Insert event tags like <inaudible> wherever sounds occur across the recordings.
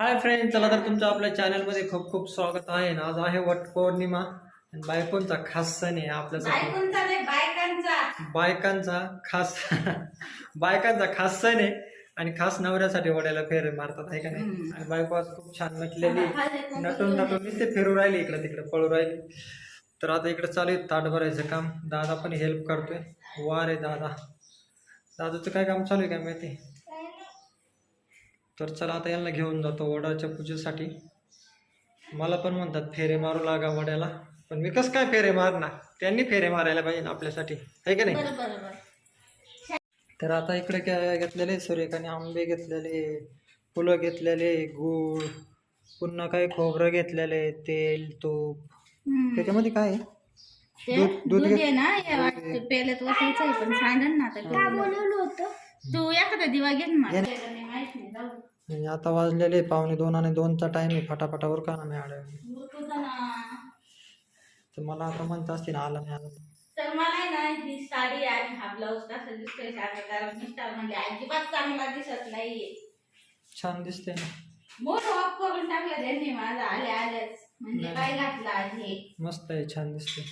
Hi friend चला तर तुमचं आपल्या चॅनलमध्ये खूप खूप स्वागत आहे. ना आज आहे वट पौर्णिमा. आणि बायकोंचा खास सण आहे आपल्यासाठी. बायकोंचा खास <laughs> बायकांचा खास सण आहे. आणि खास नवऱ्यासाठी वड्याला फेरे मारतात आहे का नाही. आणि बायको आज खूप छान नटलेली नटून नटून नुसते फिरू राहिली इकडे तिकडे पळू राहिली. तर आता इकडे चालू आहे ताट भरायचं काम. दादा पण हेल्प करतोय. वा रे दादा. दादाचं काय काम चालू आहे काय माहिती? तर चला आता यांना घेऊन जातो वडाच्या पूजेसाठी. मला पण म्हणतात फेरे मारू लागा वड्याला. पण मी कसं काय फेरे मारणार? त्यांनी फेरे मारायला पाहिजे ना आपल्यासाठी. आहे का नाही? तर आता इकडे काय घेतलेले? सूर्यकाने आंबे घेतलेले फुलं घेतलेले गूळ पुन्हा काही खोबरं घेतलेले तेल तूप. त्याच्यामध्ये काय आहे? दूध- दूध दूध घेत- आहे ना वाटतं पेल्यात वसायचं आहे पण सांगन ना आता काय बोलवलं होतं? तू एखादा दिवा घे ना आणि आता वाजलेले पावणे दोन आणि दोनचा टाइम आहे फटाफटावर का ना उरकूचा ना. तर मला आता म्हणत असतील आला नाही आला तर मला आहे ना ही साडी आणि हा ब्लाऊज कसा दिसतोय सांगा कारण मिस्टर म्हणले अजिबात चांगला दिसत नाहीये. छान दिसते ना. मोठ ऑफ करून टाकलं त्यांनी माझा आले आलेच. म्हणजे नाही. काय घातलं आज हे. मस्त आहे छान दिसते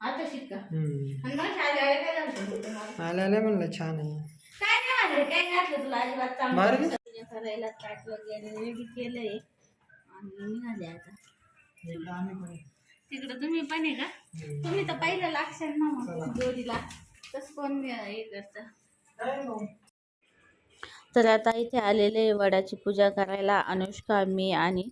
आता शिका. हम्म. आणि मग शाळेला काय घालतो तू तुम्हाला? आले आले म्हणलं छान आहे. काय नाही म्हणले काय घातलं तुला? अजिबात चांगलं भारी दिसत नाही. करायला ताट वगैरे रेडी केलंय आणि निघाले आता. तिकडं तुम्ही पण आहे का. तुम्ही तर पहिलं लागशाल ना. मग जोडीला तसं कोण हे करतं? तर आता इथे आलेले वडाची पूजा करायला. अनुष्का मी आणि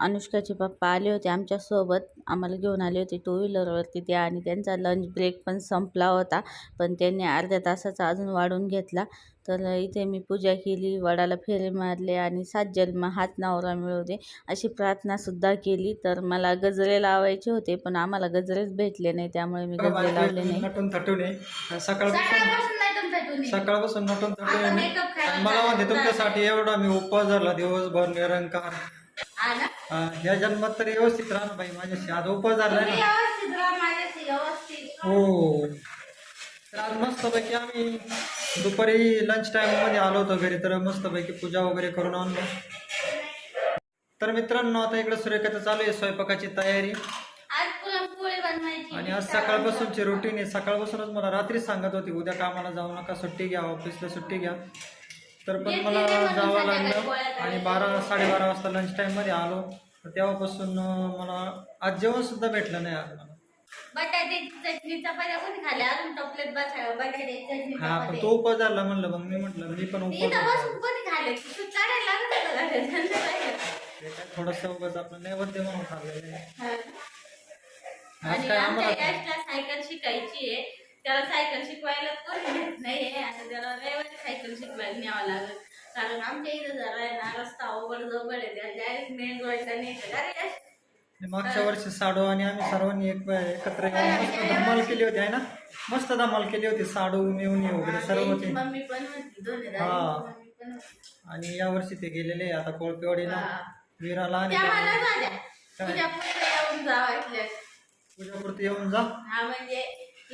अनुष्काचे पप्पा आले होते आमच्यासोबत. आम्हाला घेऊन आले होते टू व्हीलरवरती ते आणि त्यांचा लंच ब्रेक पण संपला होता पण त्यांनी अर्ध्या तासाचा अजून वाढून घेतला. तर इथे मी पूजा केली वडाला फेरे मारले आणि सात जन्म हात नवरा मिळू दे अशी प्रार्थनासुद्धा केली. तर मला गजरे लावायचे होते पण आम्हाला गजरेच भेटले नाही त्यामुळे मी गजरे लावले नाही. सकाळपासून सकाळपासून नटून थटून मी. आणि मला म्हणते. तुमच्यासाठी एवढा मी उपवास धरला दिवसभर निरंकार. हा ना? ह्या जन्मात तरी व्यवस्थित राहा ना बाई माझ्याशी आज उपवास तुम्ही ना. व्यवस्थित राहा माझ्याशी व्यवस्थित. हो. तर आज मस्तपैकी आम्ही दुपारी लंच टाईममध्ये आलो होतो घरी तर मस्तपैकी पूजा वगैरे करून आणलो. तर मित्रांनो आता इकडे सुरेखाचं चालू आहे स्वयंपाकाची तयारी. आज बनवायची आणि आज सकाळपासूनची रुटीन आहे. सकाळपासूनच मला रात्री सांगत होती उद्या कामाला जाऊ नका सुट्टी घ्या ऑफिसला सुट्टी घ्या. तर पण मला जावं लागलं. आणि बारा साडेबारा वाजता लंच टाईममध्ये आलो. तर तेव्हापासून मला आज जेवणसुद्धा भेटलं नाही आज मला. बटाट्याची चटणी चपात्या कोणी खाल्या अजून टोपलेट बसाय बटाट्याची चटणी हा पण. तो उपवास झाला म्हणलं मग मी म्हटलं मी पण इथं. बसून कोणी खाल्ले तू लागत होतं का? थोडंसं उगाच आपलं नैवेद्य म्हणून खाल्लेलं आहे. हा. आणि आमच्या यशला सायकल शिकायची आहे त्याला सायकल शिकवायला कोणी घेत नाहीये आता त्याला रविवारी सायकल शिकवायला न्यावं लागेल. कारण आमच्या इथं जरा आहे ना रस्ता अवघड जवळ आहे डायरेक्ट मेन रोडला यश मागच्या वर्षी साडू आणि आम्ही सर्वांनी एक एकत्र मस्त धमाल केली होती आहे ना? मस्त धमाल केली होती साडू मेवणी वगैरे सर्व होते हा. आणि या वर्षी ते गेलेले आता कोळपेवाडीला. वीराला आणि त्या मला त्याला झाल्या काय? तुझ्या पुढे येऊन जा. हा म्हणजे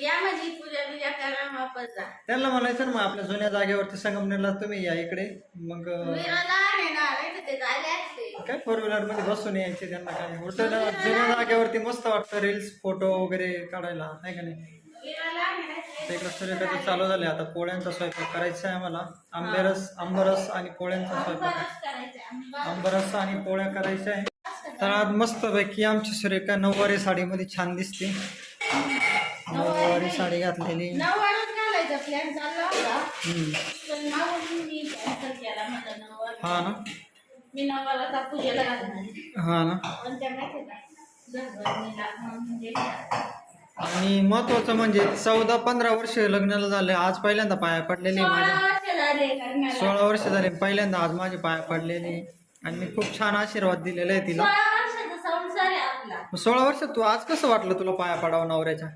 या म्हणजे पूजा बिजा करा वापस जा. त्यांना म्हणायचं ना मग आपल्या जुन्या जागेवरती संगमनेरला तुम्ही या इकडे. मग आहे ते झाले असते काय फोर व्हीलरमध्ये बसून यायचे त्यांना काय? उलट ना जुन्या जागेवरती मस्त वाटतं रील्स फोटो वगैरे काढायला नाही का नाही? इकडं सूर्यकाचं चालू झाले. आता पोळ्यांचा स्वयंपाक करायचा आहे आम्हाला. आंबेरस आंबरस आणि पोळ्यांचा स्वयंपाक आंबरस आणि पोळ्या करायच्या आहे. तर आज मस्तपैकी आमची सुरेखा नऊवारी साडीमध्ये छान दिसते. नऊवारी साडी घातलेली. हा ना. हा ना. आणि महत्वाचं म्हणजे चौदा पंधरा वर्ष लग्नाला झाले. आज पहिल्यांदा पाया पडलेली माझ्या. सोळा वर्ष झाले पहिल्यांदा आज माझे पाया पडलेले. आणि मी खूप छान आशीर्वाद दिलेला आहे तिला सोळा वर्षाचा संसार आहे आपला मग सोळा वर्ष तू आज कसं वाटलं तुला पाया पडावं नवऱ्याच्या?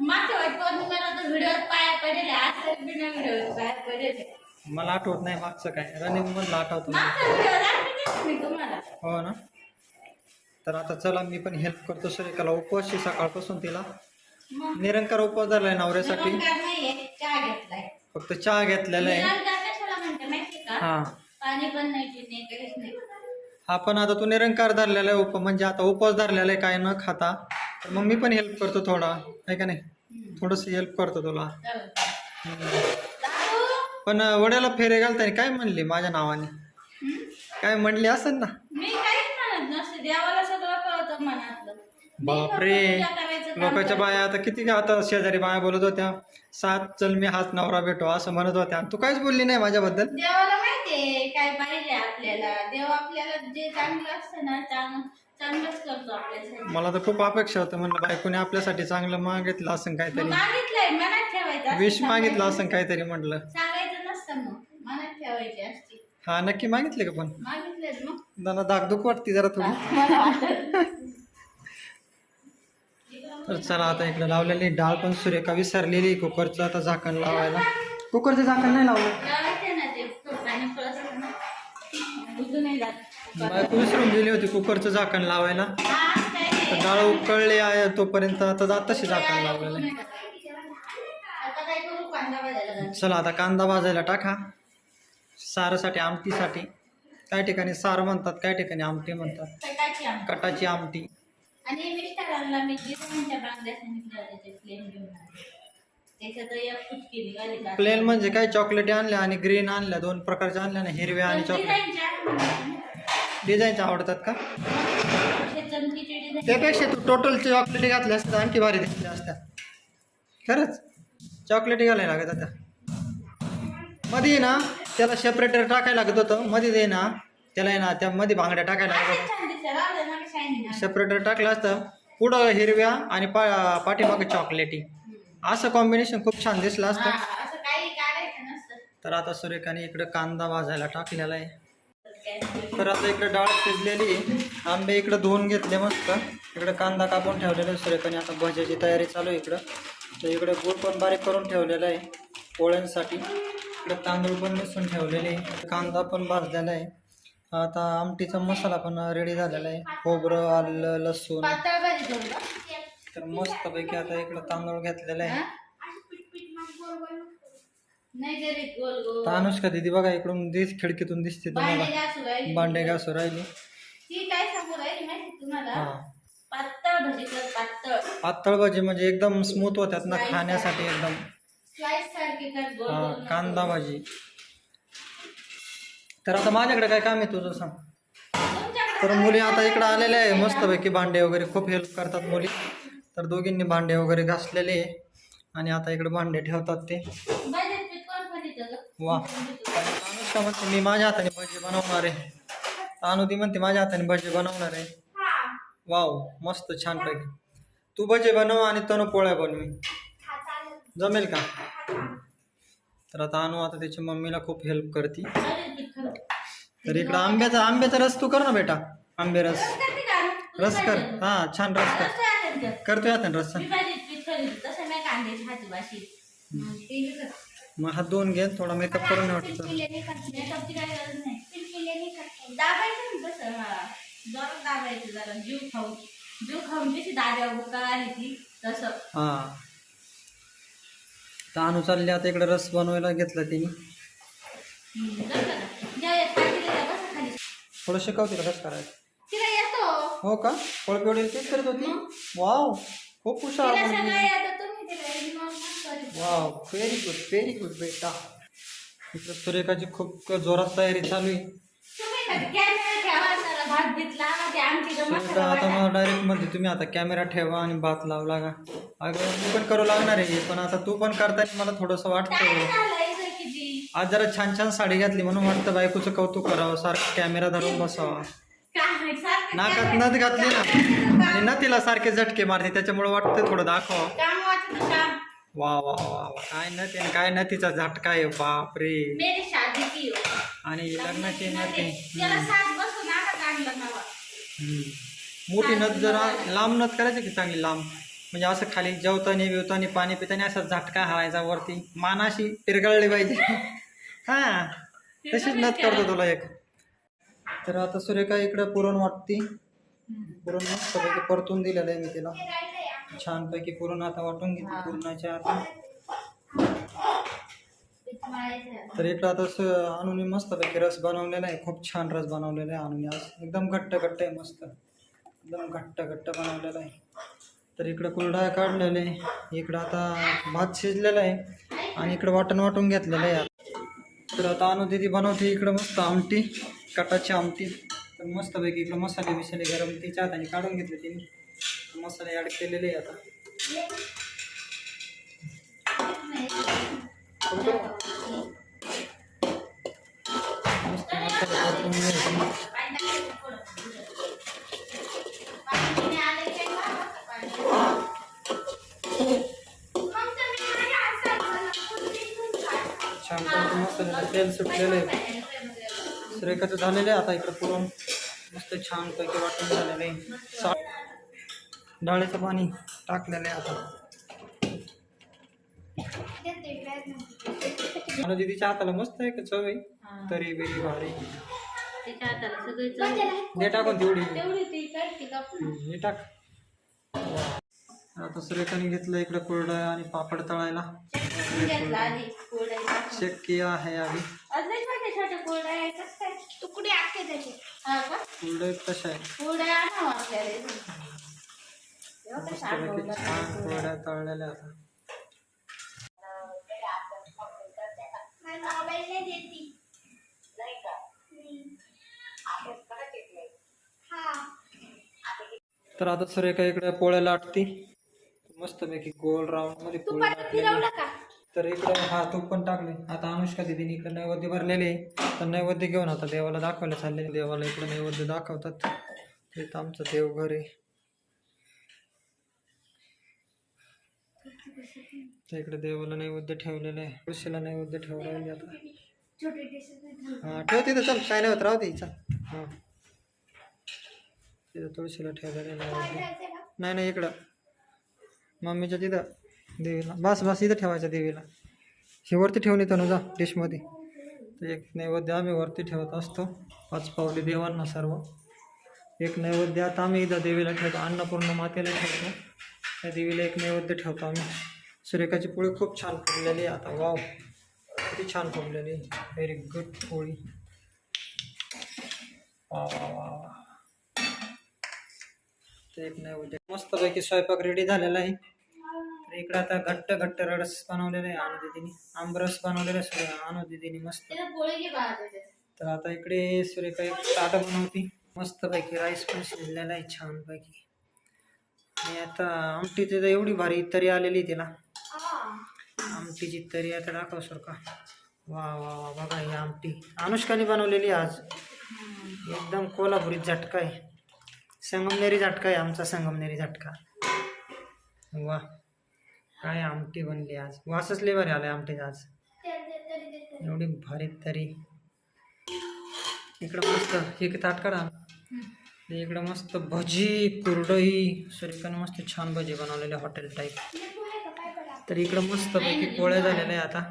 मागच्या वाट पौर्णिमेला तर व्हिडिओत पाया पडेल. आज तर बिना व्हिडिओत पाया पडेल. मला आठवत नाही मागचं काय. रनिंग मधलं आठवतो मी तुम्हाला. हो ना? तर आता चला मी पण हेल्प करतो सुरेखाला. उपवासची सकाळपासून तिला. मग? निरंकार उपवास झालाय नवऱ्यासाठी. निरंकार नाहीये चहा घेतलाय. फक्त चहा घेतलेला आहे. निरंकार कशाला म्हणते माहिती का? हा. पाणी पण नाही पिणे काहीच नाही. हा पण आता तू निरंकार धरलेला आहे उप म्हणजे आता उपवास धरलेला आहे काय न खाता. तर मग मी पण हेल्प करतो थोडा आहे का नाही? थोडंसं हेल्प करतो तुला. पण वड्याला फेरे घालताना काय म्हणली माझ्या नावाने? काय म्हणली असेल ना? बापरे लोकांच्या. बाया आता किती आता शेजारी बाया बोलत होत्या सात चल मी हाच नवरा भेटो असं म्हणत होत्या. तू काहीच बोलली नाही माझ्याबद्दल? माहितीये काय पाहिजे आपल्याला? देव आपल्याला जे चांगलं असतं ना चांग चांगलंच करतो आपल्यासाठी. मला तर खूप अपेक्षा होतं म्हणलं बायकोने आपल्यासाठी चांगलं मागितलं असं मग काहीतरी मागितलंय मनात ठेवायचं असतं, विश मागितलं असं काहीतरी म्हटलं. सांगायचं नसतं मग मनात ठेवायची असते. हा नक्की मागितले का पण? मागितलेच मग. धाकधूक वाटते जरा थोडी. मला वाटलं. तर चला आता इकडे लावलेली डाळ पण सुरेखा विसरलेली कुकरचं आता झाकण लावायला. कुकरचं झाकण नाही लावलं. नाही जात. विसरून गेली होती कुकरचं झाकण लावायला. काय तर. डाळ उकळली आहे तोपर्यंत आता जात तशी झाकण लावलेलं काय. चला आता कांदा भाजायला टाका. सारासाठी आमटीसाठी. काही ठिकाणी सार म्हणतात काही ठिकाणी आमटी म्हणतात. कटाची आमटी. आणि मिस्टरांना मी गिरणीच्या बांगड्या सांगितल्या होत्या ते प्लेन घेऊन प्लेन म्हणजे काय? चॉकलेटी आणल्या आणि ग्रीन आणल्या दोन प्रकारच्या आणल्या ना हिरव्या आणि चॉकलेट डिझाईनच्या. डिझाईनच्या आवडतात का? डिझाईन त्यापेक्षा तू टोटल चॉकलेटी घातल्या असतात आणखी भारी दिसल्या असत्या. खरंच? चॉकलेटी घालायला लागत आता मध्ये ना त्याला सेपरेटर टाकायला लागत होतं. मध्ये दे ना त्याला ना त्या मध्ये बांगड्या टाकायला लागत सेपरेटर टाकलं असतं. पुढं हिरव्या आणि पा पाठीमागं चॉकलेटी असं कॉम्बिनेशन खूप छान दिसलं असतं. असं काही काढायचं नसतं. तर आता सुरेखाने इकडं कांदा भाजायला टाकलेला आहे. तर आता इकडे डाळ शिजलेली आहे. आंबे इकडे धुवून घेतले मस्त. इकडे कांदा कापून ठेवलेला आहे सुरेखाने. आता भज्याची तयारी चालू आहे इकडं. तर इकडे गूळ पण बारीक करून ठेवलेला आहे पोळ्यांसाठी. इकडे तांदूळ पण मिसळून ठेवलेले आहे. कांदा पण भाजलेला आहे. आता आमटीचा मसाला पण रेडी झालेला आहे. खोबरं आलं लसूण. पातळ भाजी करू का? तर मस्तपैकी आता इकडं तांदूळ घेतलेला आहे. अनुष्का दिदी बघा इकडून दिस खिडकीतून दिसते तुम्हाला. भांडे घासू राहिली. पातळ भजी म्हणजे एकदम स्मूथ होत्यात ना खाण्यासाठी एकदम. हा. कांदा भाजी. तर आता माझ्याकडे काय काम आहे तुझं सांग. तर मुली आता इकडे आलेल्या आहे मस्तपैकी भांडे वगैरे खूप हेल्प करतात मुली. तर दोघींनी भांडे वगैरे घासलेले आणि आता इकडे भांडे ठेवतात ते. भाजीत वा. म्हणते मी माझ्या हाताने भजी बनवणार आहे. अनुदी म्हणते माझ्या हाताने भजी बनवणार आहे. वाव मस्त छानपैकी तू भजी बनव आणि तनु पोळ्या बनवी. जमेल का? तर आता अनु आता त्याची मम्मीला खूप हेल्प करते. तर इकडं आंब्याचा आंब्याचा रस तू कर ना बेटा. आंबे रस. रस कर. हां हा छान रस कर. करतोय आता रस मी भाजीत पीठ खरीद तसं नाही कांद्याची भाजी भाजी मग ते बी कर. मग हात धुवून घे थोडा मेकअप करून वाटतं पिलपिल्याने करते. मेकअपची काही गरज नाही. दाबायचं ना तसं, हा. जोरात दाबायचं जरा जीव खाऊन जीव खाऊन कशी दाद्या बुका आली ती तसं हा तर अनु चालली आता इकडे रस बनवायला घेतला तिने हम्म, जमलं का? बसा खाली थोडं शिकवते रस करायचं हो का? कोळपी वडील तेच करत होती? वाव खूप हुशार तिला मुलगी. सगळं येतं तुम्ही तिला ignore नका करू. Wow very good very good बेटा. इकडे सुरेखाची खूप जोरात तयारी चालू आहे. तुम्ही कधी कॅमेरा ठेवा जरा भात बीत लावा ते आमची गंमत सुरेखा आता मला डायरेक्ट म्हणते तुम्ही आता कॅमेरा ठेवा आणि भात लावला का अगं मी पण करू लागणार आहे पण आता तू पण करताना मला थोडंसं काय वाटतं झालंय इथं किती आज जरा छान छान साडी घातली म्हणून वाटतं बायकोचं कौतुक करावं सारखं कॅमेरा धरून बसावा. नाकात नथ घातली ना. आणि नथीला सारखे झटके मारते त्याच्यामुळे वाटतं थोडं दाखवा. वा वा वा वा काय नथ आहे काय नथीचा झटका आहे बापरे. मेरी शादी की हो. आणि लग्नाची नथ. मोठी नथ जरा लांब नथ करायची की चांगली लांब? म्हणजे असं खाली जेवताना बिवताना पाणी पिताना असा झटका हारायचा वरती. मानाशी पिरगळली पाहिजे. <laughs> हा. तशीच नथ करतो तुला एक. तर आता सुरेखा इकडे पुरण वाटती. पुरण मस्तपैकी परतून दिलेलं आहे मी तिला. पुरण आता वाटून घेते पुरणाच्या आता तर इकडं आता अनुनी मस्तपैकी रस बनवलेला आहे, खूप छान रस बनवलेला आहे अनुनी. आज एकदम घट्ट घट्ट आहे मस्त. एकदम घट्ट घट्ट बनवलेला आहे. तर इकडं कुरडा आहे. इकडं आता भात शिजलेला आहे आणि इकडं वाटण वाटून घेतलेलं आहे. तर आता अनु दिदी बनवते इकडं मस्त आमटी. कटाची आमटी, तर मस्तपैकी इकडं मसाले बिसाले गरम तिच्या हाताने काढून घेतले तिने. मसाले ॲड केलेले आता. मस्त मसाले तेल सुटलेलं आहे. सुरेखाचं झालेलं आहे आता इकडं पुरण मस्त छान पैकी वाटून झालेलं आहे. सा डाळीचं पाणी टाकलेलं आहे आता. मला दीदीच्या हाताला मस्त आहे का चव आहे? तरी बिरी भारी. दे टाकून तेवढी. हे टाक. आता सुरेखाने घेतलं इकडं कुरडा आणि पापड तळायला. घेतला आधी कोरडायचा. चेक किया आहे छोटे कोरडे आहे कसं काय? तुकडे आखे त्याचे. हा का? कुरडे कशा आहे कोरडे आणावं आपल्याला इथून. एवढं मस्तपैकी साठवलं छान कोरडे. कुरड्या तळलेल्या आता मला मोबाईल नाही देती हा. तर आता सुरेखा इकडे पोळ्या लाटती. मस्तपैकी गोल राऊंडमध्ये तू पोळ्या तर इकडं हा तूप पण टाकले. आता अनुष्का दिदीने इकडे नैवेद्य भरलेले आहे. तर नैवेद्य घेऊन आता देवाला दाखवायला चालले देवाला इकडे नैवेद्य दाखवतात. ते तर आमचं देवघर आहे. इकडे देवाला नैवेद्य ठेवलेलं आहे. तुळशीला नैवेद्य ठेवलेलं आता. हा ठेव तिथं चल. काय नाही होत राहू दे चल. हां. तिथं तुळशीला ठेवलेलं नैवेद्य. नाही नाही इकडं. मम्मीच्या तिथं. देवीला. बस बस इथं ठेवायचं देवीला. हे वरती ठेवून येतो ना जा डिशमध्ये. तर एक नैवेद्य आम्ही वरती ठेवत असतो. पाच पावली देवांना सर्व. एक नैवेद्य आता आम्ही इथं देवीला ठेवतो. अन्नपूर्ण मातेला ठेवतो. त्या देवीला एक नैवेद्य ठेवतो आम्ही. सुरेखाची पोळी खूप छान फुगलेली आहे आता. वाव. किती छान फुगलेली व्हेरी गुड पोळी. वा वा वा ते एक नैवेद्य. मस्तपैकी स्वयंपाक रेडी झालेला आहे. इकडे आता घट्ट घट्ट रस बनवलेला आहे आणू दिदीने. आंबरस बनवलेला आहे सुरे आणू दिदीने मस्त. तर आता इकडे सुरेखा एक ताट बनवती. मस्तपैकी राईस पण शिजलेला आहे छानपैकी. आणि आता आमटीची तर एवढी भारी तरी आलेली तिला. आमटीची तरी आता दाखव सर का. वा वा वा बघा ही आमटी. अनुष्काने बनवलेली आज. एकदम कोल्हापुरी झटका आहे. संगमनेरी झटका आहे आमचा संगमनेरी झटका. वा. काय आमटी बनली आज? वासच लय भारी आलाय आमटीच आज. एवढी भारी तरी. इकडं मस्त एक ताट काढा. इकडं मस्त भजी कुरडई सुरेखानं मस्त छान भजी बनवलेली हॉटेल टाईप तर इकडं मस्तपैकी पोळ्या झालेल्या आहे आता.